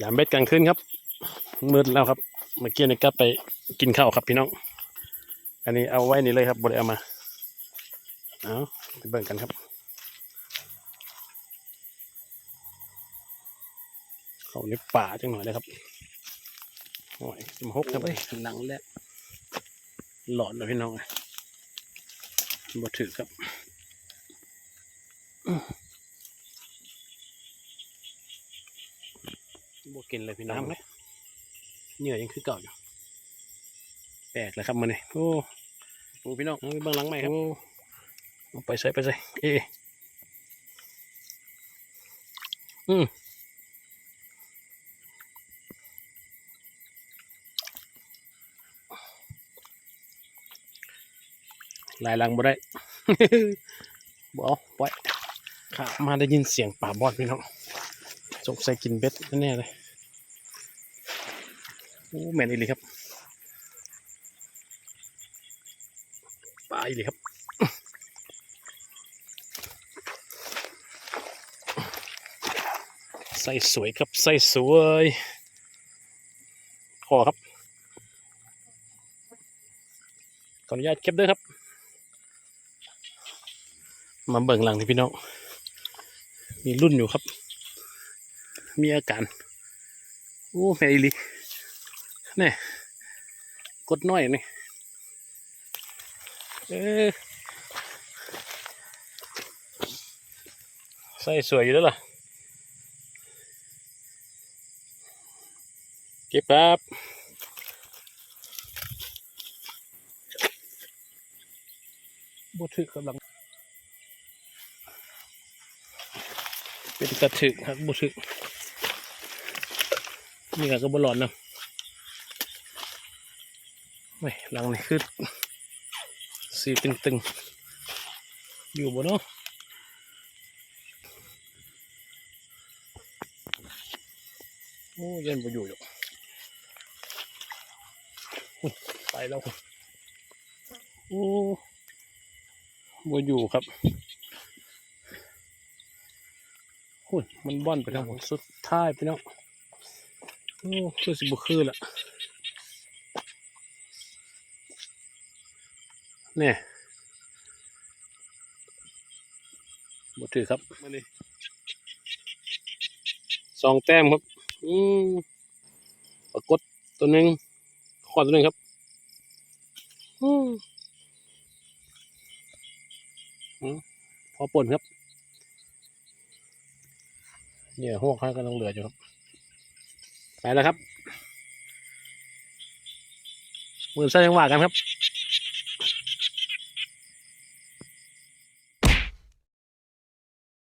ยามเบ็ดกลางคืนครับ มืดแล้วครับ เมื่อกี้นี่ก็ไปกินข้าวครับพี่น้อง อันนี้เอาไว้นี่เลยครับบไดเอามา เอาไปเบิ่งกันครับ เข้าในป่าจังหน่อยเลยครับ โอ้ยสิบหกครับเอ้ยหลังแล้วหลอนเลยพี่น้องบ่ถือครับ บกินเลยพี่น้องครับเหนื่อยยังคือเก่าอยู่แปลกเลยครับมันนี่โอ้โหพี่น้องเอาไปเบื้องหลังใหม่ครับเอาไปใส่ไปใส่เอะอืมลายหลังบ่ได้บ่เอาปล่อยครับมาได้ยินเสียงป่าบอดพี่น้องสงสัยกินเบ็ดแน่ๆเลย โอ้แมนอีลีครับปลาอีลีครับใส่สวยครับใส่สวยขอครับขออนุญาตเก็บด้วยครับ มาเบิ่งหลังที่พี่น้องมีรุ่นอยู่ครับ มีอาการโอ้แม่อีลี นี่กดน้อยนี่เออใส่สวยอยู่แล้วล่ะเก็บครับบถึกกำลัง เป็นกระถึกครับบถึกนี่ก็บอลอนนะ ไม่หลังนี่คือสีตึงๆ อยู่บนเนาะโอ้ยันบ่อยู่อยู่ไปแล้วโอ้บ่อยู่ครับหุ้ยมันบ่อนไปทางสุดท้ายพี่น้องโอ้คือสิบุคือละ เนี่ยบถือครับมาเลยสองแต้มครับ อืมปรากฏตัวหนึ่งขอตัวหนึ่งครับ อืมอืมพอป่นครับเนี่ยหวกให้กำลังเหลืออยู่ครับ ไปแล้วครับมือใส่ยังหวากันครับ